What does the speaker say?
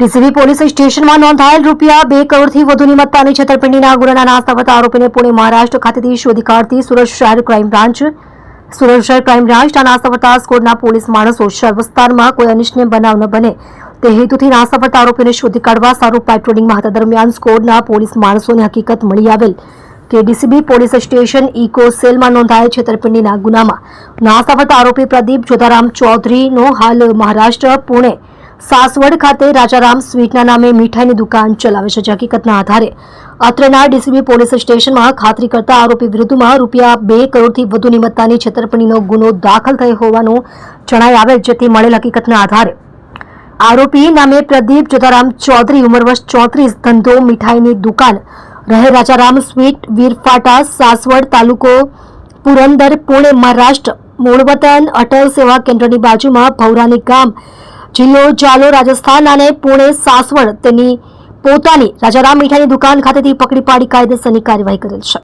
DCB police સ્ટેશનમાં નોંધાયેલ રૂપિયા બે કરોડથી વધુની મત્તાની છેતરપિંડીના ગુનાના નાસ્તા વતા આરોપીને પુણે મહારાષ્ટ્ર ખાતેથી શોધી કાઢતી સુરત શહેર ક્રાઇમ બ્રાન્ચ. સુરત શહેર ક્રાઇમ બ્રાન્ચના નાસ્તા વતા સ્કોડના પોલીસ માણસો શહેર વિસ્તારમાં કોઈ અનિચ્છનીય બનાવ ન બને. તે હેતુથી નાસ્તા વતા આરોપીને શોધી કાઢવા સારું પેટ્રોલિંગમાં હતા દરમિયાન સ્કોડના પોલીસ માણસોને હકીકત મળી આવેલ કે ડીસીબી પોલીસ સ્ટેશન ઇકો સેલમાં નોંધાયેલ છેતરપિંડીના ગુનામાં. નાસ્તા વતા આરોપી પ્રદીપ જોધારામ ચૌધરીનો હાલ મહારાષ્ટ્ર, પુણે સાસવડ ખાતે રાજારામ સ્વીટના નામે મીઠાઈની દુકાન ચલાવે છે, જે હકીકતના આધારે અત્રેના ડીસીબી પોલીસ સ્ટેશનમાં ખાતરી કરતા આરોપી વિરુદ્ધમાં રૂપિયા બે કરોડથી વધુની મત્તાની છેતરપિંડીનો ગુનો દાખલ થયો હોવાનું જણાઈ આવેલ જેથી મળેલ હકીકતના આધારે આરોપી નામે પ્રદીપ જોધારામ ચૌધરી, ઉંમર વર્ષ ચોત્રીસ, ધંધો, મીઠાઈની દુકાન રહે. રાજારામ સ્વીટ, વીરફાટા, સાસવડ તાલુકો પુરંદર, પુણે, મહારાષ્ટ્ર, મૂળવતન, અટલ સેવા કેન્દ્રની બાજુમાં ભૌરાની ગામ જિલ્લો જાલો, રાજસ્થાન અને પુણે સાસવડ તેની પોતાની રાજારામ મીઠાની દુકાન ખાતેથી પકડી પાડી કાયદેસરની કાર્યવાહી કરેલ છે.